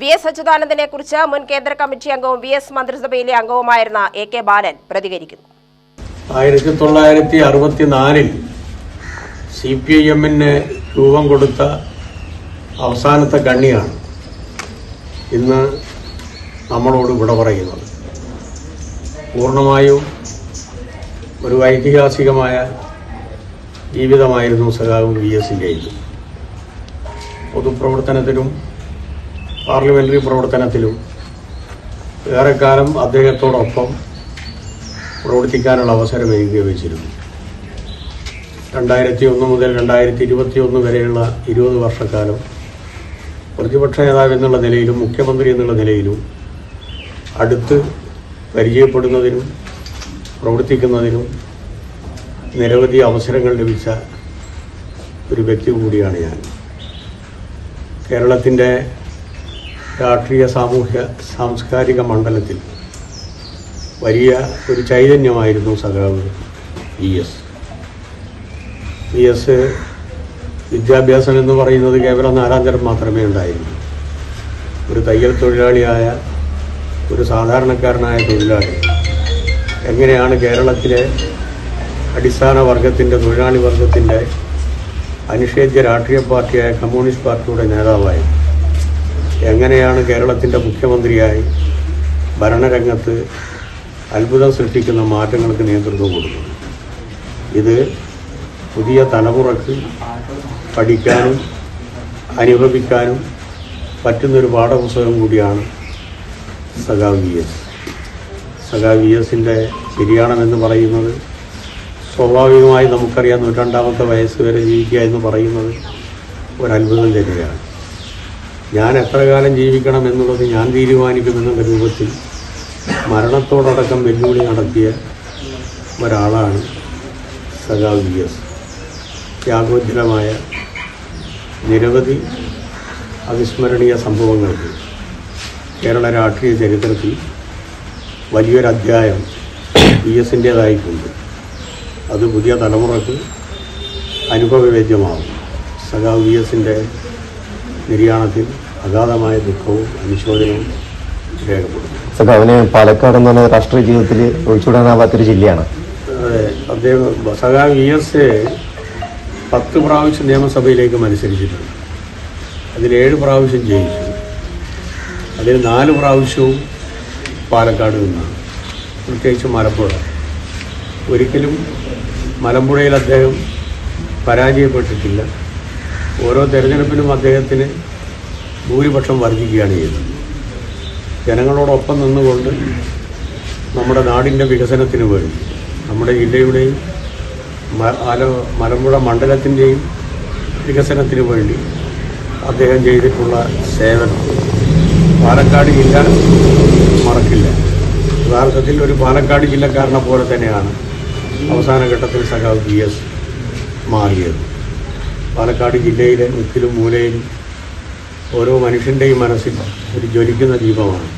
V S അച്യുതാനന്ദനെ കുറിച്ച് മുൻ കേന്ദ്ര കമ്മിറ്റി അംഗവും വി എസ് മന്ത്രിസഭയിലെ അംഗവുമായിരുന്ന എ കെ ബാലൻ പ്രതികരിക്കുന്നു. ആയിരത്തി തൊള്ളായിരത്തി അറുപത്തിനാലിൽ സി പി ഐ എമ്മിന് രൂപം കൊടുത്ത അവസാനത്തെ കണ്ണിയാണ് ഇന്ന് നമ്മളോട് വിട പറയുന്നത്. പൂർണമായും ഒരു ഐതിഹാസികമായ ജീവിതമായിരുന്നു സഖാവ് വി എസിന്റെ പൊതുപ്രവർത്തനത്തിലും പാർലമെന്ററി പ്രവർത്തനത്തിലും ഏറെക്കാലം അദ്ദേഹത്തോടൊപ്പം പ്രവർത്തിക്കാനുള്ള അവസരം എനിക്ക് ലഭിച്ചിരുന്നു രണ്ടായിരത്തി ഒന്ന് മുതൽ രണ്ടായിരത്തി ഇരുപത്തി ഒന്ന് വരെയുള്ള ഇരുപത് വർഷക്കാലം പ്രതിപക്ഷ നേതാവ് എന്നുള്ള നിലയിലും മുഖ്യമന്ത്രി എന്നുള്ള നിലയിലും അടുത്ത് പരിചയപ്പെടുന്നതിനും പ്രവർത്തിക്കുന്നതിനും നിരവധി അവസരങ്ങൾ ലഭിച്ച ഒരു വ്യക്തി കൂടിയാണ് ഞാൻ. കേരളത്തിന്റെ രാഷ്ട്രീയ സാമൂഹ്യ സാംസ്കാരിക മണ്ഡലത്തിൽ വലിയ ഒരു ചൈതന്യമായിരുന്നു സഖാവ് ഇ എസ്. ഇ എസ് വിദ്യാഭ്യാസം എന്ന് പറയുന്നത് കേവലം നാലാം തരം മാത്രമേ ഉണ്ടായിരുന്നു ഒരു തയ്യൽ തൊഴിലാളിയായ ഒരു സാധാരണക്കാരനായ തൊഴിലാളി എങ്ങനെയാണ് കേരളത്തിലെ അടിസ്ഥാന വർഗത്തിന്റെ തൊഴിലാളി വർഗത്തിന്റെ അനിഷേധ്യ രാഷ്ട്രീയ പാർട്ടിയായ കമ്മ്യൂണിസ്റ്റ് പാർട്ടിയുടെ നേതാവായി എങ്ങനെയാണ് കേരളത്തിന്റെ മുഖ്യമന്ത്രിയായി ഭരണരംഗത്ത് അത്ഭുതം സൃഷ്ടിക്കുന്ന മാറ്റങ്ങൾക്ക് നേതൃത്വം കൊടുക്കുന്നത്? ഇത് പുതിയ തലമുറയ്ക്ക് പഠിക്കാനും അനുഭവിക്കാനും പറ്റുന്നൊരു പാഠപുസ്തകം കൂടിയാണ് സഖാവ് വി എസ്. സഖാവ് വി എസിന്റെ ശരിയാണെന്ന് പറയുന്നത് സ്വാഭാവികമായി നമുക്കറിയാം നൂറ്റാണ്ടാമത്തെ വയസ്സ് വരെ ജീവിക്കുക എന്ന് പറയുന്നത് ഒരത്ഭുതം തന്നെയാണ്. ഞാൻ എത്ര കാലം ജീവിക്കണം എന്നുള്ളത് ഞാൻ തീരുമാനിക്കുമെന്നുള്ള രൂപത്തിൽ മരണത്തോടടക്കം വെല്ലുവിളി നടത്തിയ ഒരാളാണ് സഖാവ് വി എസ്. ത്യാഗോജ്വലമായ നിരവധി അവിസ്മരണീയ സംഭവങ്ങൾക്ക് കേരള രാഷ്ട്രീയ ചരിത്രത്തിൽ വലിയൊരു അധ്യായം വി എസിന്റേതായിട്ടുണ്ട്. അത് പുതിയ തലമുറയ്ക്ക് അനുഭവവേദ്യമാവും സഖാവ് വി എസിന്റെ നിര്യാണത്തിൽ അഗാധമായ ദുഃഖവും അനുശോചനവും രേഖപ്പെടുന്നു അവന് പാലക്കാട് എന്ന് പറഞ്ഞ രാഷ്ട്രീയ ജീവിതത്തിൽ ഒഴിച്ചുവിടാനാവാത്തൊരു ജില്ലയാണ്. അതെ അദ്ദേഹം സഖാവ് വി എസ് പത്ത് പ്രാവശ്യം നിയമസഭയിലേക്ക് മത്സരിച്ചിട്ടുണ്ട്. അതിൽ ഏഴ് പ്രാവശ്യം ജയിച്ചു അതിൽ നാല് പ്രാവശ്യവും പാലക്കാട് നിന്നാണ്. പ്രത്യേകിച്ച് മലമ്പുഴ. ഒരിക്കലും മലമ്പുഴയിൽ അദ്ദേഹം പരാജയപ്പെട്ടിട്ടില്ല. ഓരോ തെരഞ്ഞെടുപ്പിലും അദ്ദേഹത്തിന് ഭൂരിപക്ഷം വർദ്ധിക്കുകയാണ് ചെയ്തത്. ജനങ്ങളോടൊപ്പം നിന്നുകൊണ്ട് നമ്മുടെ നാടിന്റെ വികസനത്തിന് വേണ്ടി നമ്മുടെ ജില്ലയുടെയും മ- ആല മലമ്പുഴ മണ്ഡലത്തിന്റെയും വികസനത്തിന് വേണ്ടി അദ്ദേഹം ചെയ്തിട്ടുള്ള സേവനം. പാലക്കാട് ജില്ല മറക്കില്ല. യഥാർത്ഥത്തിൽ ഒരു പാലക്കാട് ജില്ലക്കാരനെ പോലെ തന്നെയാണ് അവസാന ഘട്ടത്തിൽ സഖാവ് പി എസ് മാറിയത്. പാലക്കാട് ജില്ലയിലെ മുക്കിലും മൂലയിലും ഓരോ മനുഷ്യന്റെയും മനസ്സിൽ ഒരു ജ്വലിക്കുന്ന ദീപമാണ്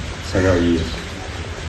എസ്